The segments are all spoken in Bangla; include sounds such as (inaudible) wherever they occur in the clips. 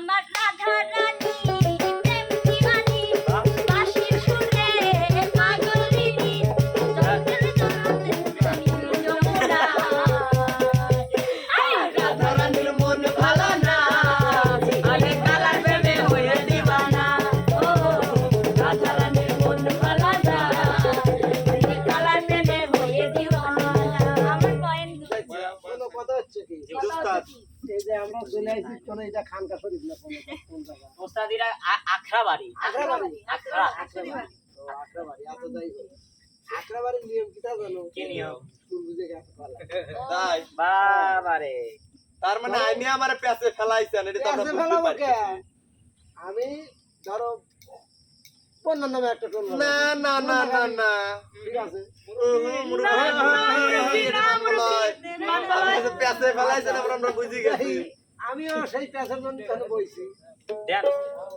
আমার এটা খানকা শরীফ না কোন জায়গা যাই হোক নিয়ম কিটা জানো কি নিয়ম? বুঝে গেছে তাই বাবারে তার মানে আইনি আমার পেছে ফেলাইছেন এটা তো আমরা পেছে বুঝতে ফেলাবো পারছি। কে? আমি ধরো পণ্য নামে একটা টোন না না না না না ঠিক আছে পেছে ফেলাইছেন আমরা আমরা বুঝে গেছি আমিও সেই পেছার জন্য তাহলে বইছি।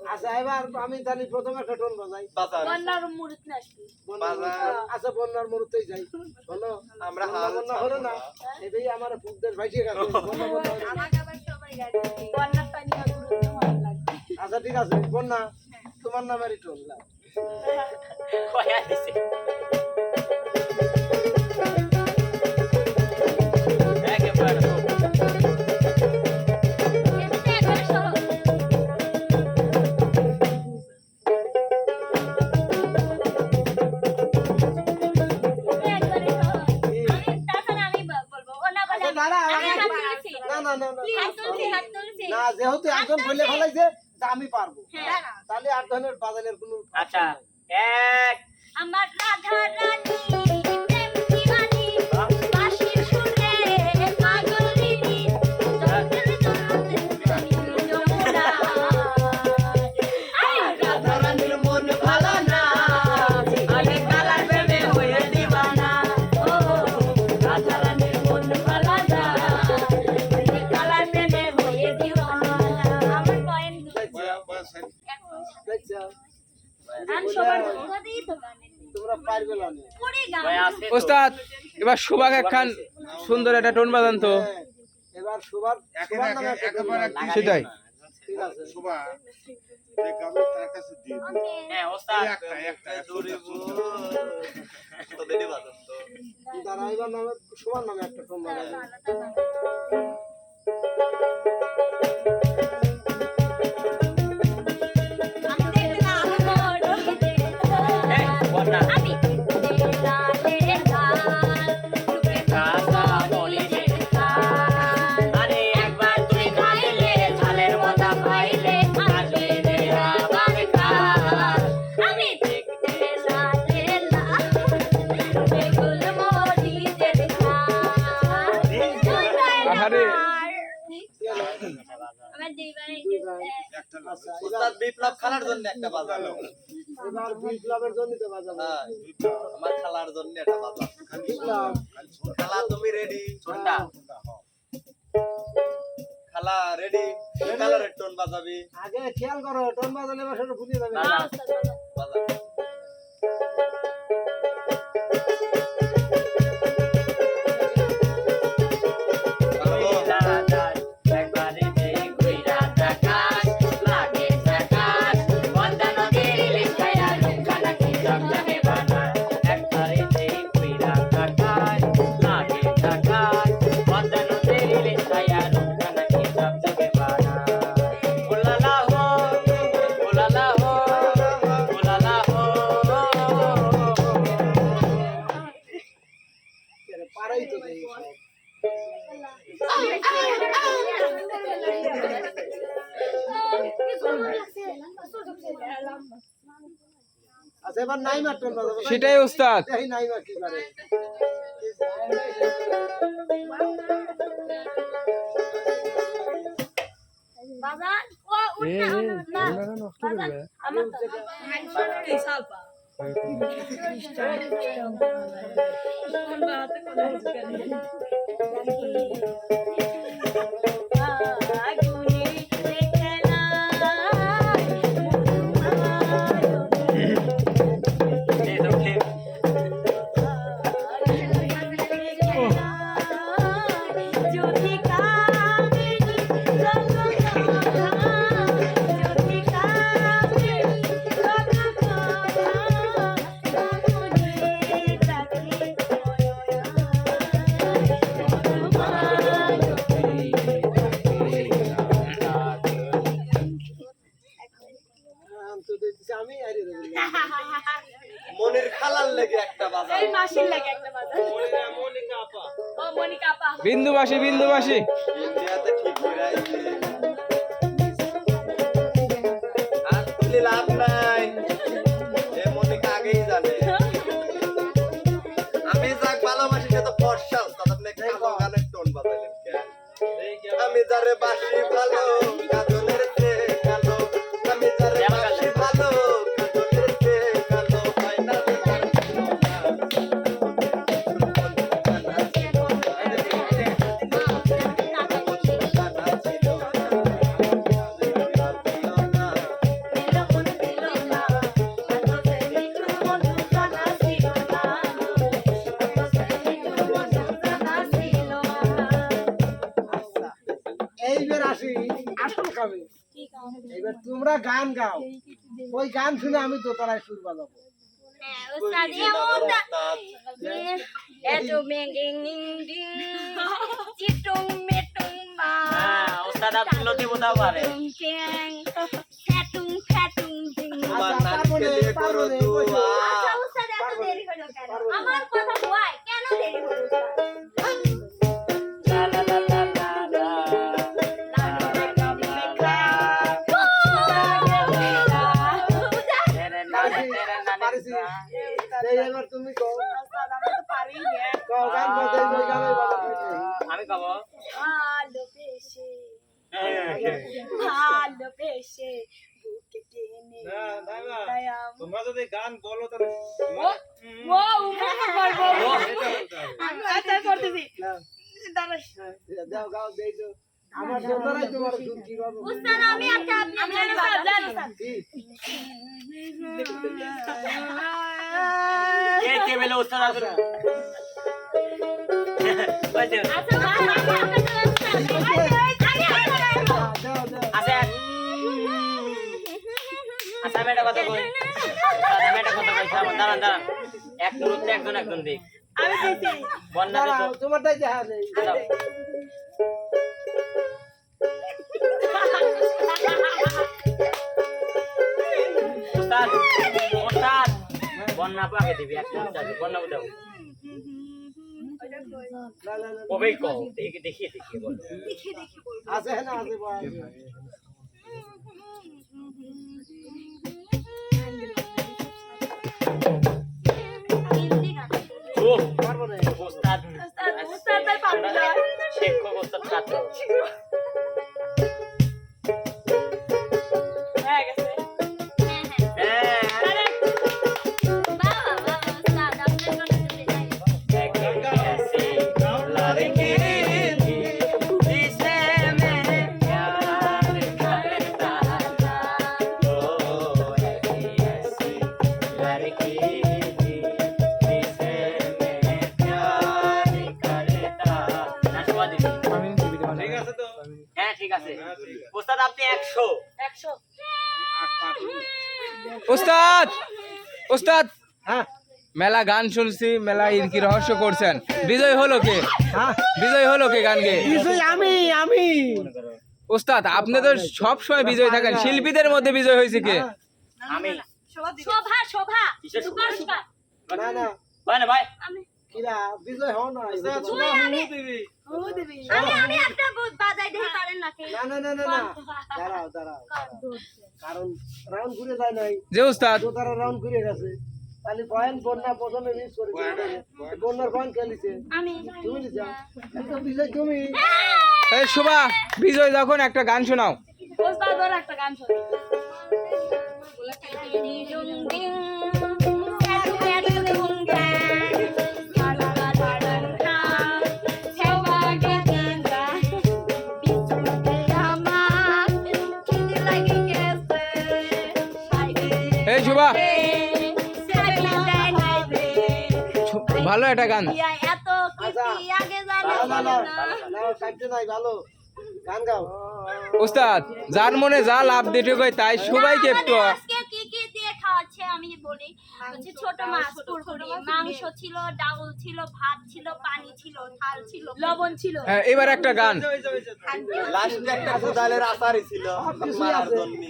আচ্ছা এবার আমি তাহলে প্রথম একটা টোন বাজাই। বন্যার মুরুত। মরুত- আচ্ছা বন্যার মরুতেই যাই। বলো আমরা বন্যা হাল বন্যা হলো না। এটাই আমার ফুকদের না। ভালো লাগবে। আচ্ছা ঠিক আছে বন্যা। তোমার নামেরই টোন। কয়া দিছে আর ধরনের বাজানের কোনো আচ্ছা এক। আমার রাধা রানী। ওস্তাদ এবার সুভাগ একখান সুন্দর একটা টোন বাজান তো। এবার বাজাই। সেটাই। ঠিক আছে। হ্যাঁ ওস্তাদ দৌড়িব। তো দেরি বাজান তো। দাঁড়া এবার নামে সবার নামে একটা টোন বাজাই উস্তাদ বিপ্লব খালার জন্য একটা বাজালো এবার বিপ্লবের জন্য তো বাজাবো। আমার খালার জন্য একটা বাজাল বিপ্লব। খালা তুমি রেডি ছোটটা খালা রেডি কালারের টোন বাজাবি? আগে খেয়াল করো টোন বাজালে এবার সেটা ভুলে যাবে। বাজা আচ্ছা এবার টোন বাজাবো। সেটাই ওস্তাদ। এই নাইমা কি করে। বাজান ও উঠনা না বাজান আমার তো আগুনে লাগে একটা বাজার। ও মনিকা আপা বিন্দুবাসী বিন্দুবাসী। আর তুলি লাভ নাই। এ মনিকা আগেই জানে? আমি যাক ভালোবাসি সে তো ফর্সা উস্তাদ আপনি কালো গানের টোন বাজাইলেন আমি যারে বাসি ভালো খাবে এইবার তোমরা গান গাও। ওই গান শুনে আমি দোতলায় সুর বাজাবো। হ্যাঁ উস্তাদ আমি কব? ভালোবেসে ভালোবেসে বুকে টেনে তোমরা যদি গান বলো তাহলে ও ও উপরে করব আমি আচ্ছা করতেছি। দাঁড়া দাও গাও দেই তো। আমার দোতলায় তোমার সুর কি বাবু। উস্তাদ আমি একটা আপনি আমি জানি স্যার জানি। স্যার কি (laughs) কে বলে (laughs) আচ্ছা ভাই উস্তাদ আছে আচ্ছা। কই। কই দাঁড়ান দাঁড়ান। এক দূরত্বে একজন একজন দিক। আমি দিছি। বন্যা তোমারটাই দেখা বন্যা পাকে দিবি একটা বন্যা বুঝাও না না না কবে কও দেখি দেখিয়ে দেখিয়ে বল আছে না আছে বল শিক্ষক ওস্তাদ! ওস্তাদ! হ্যাঁ। মেলা গান শুনছি মেলা ইরকি রহস্য করছেন। বিজয় হলো কে? হ্যাঁ। বিজয় হলো কে গান গে বিজয় আমি আমি। ওস্তাদ আপনি তো সব সময় বিজয় থাকেন। শিল্পীদের মধ্যে বিজয় হয়েছে কে? আমি। শোভা শোভা। সুপার সুপার না না। ভাই না ভাই। আমি। কিরা বিজয় হও না আমি আমি আমি একটা বাজাই দিতে পারেন নাকি? না না না না না। দাঁড়াও দাঁড়াও। কারণ রাউন্ড ঘুরে যায় নাই। যে তো তারা রাউন্ড ঘুরে গেছে। তাহলে বয়ান বন্যা প্রথমে মিস করেছে বন্যার বয়ান খেলিছে আমি। তুমি নিছা একদম বিজয় তুমি? এই শোভা বিজয় যখন একটা গান শোনাও। উস্তাদ ওর একটা গান শোনে (laughs) ভালো একটা গান। এত আগে জানে ভালো গান গাও। ওস্তাদ যার মনে যা লাভ দিতে কই তাই সবাইকে একটু আজকে কি কি দিয়ে খাওয়াচ্ছে আমি বলি। হচ্ছে ছোট মাছ কুরকুরি মাংস ছিল ডাউল ছিল ভাত ছিল পানি ছিল থাল ছিল লবণ ছিল হ্যাঁ এবার একটা গান লাস্টে একটা কোদালের আসারই ছিল মারার জন্য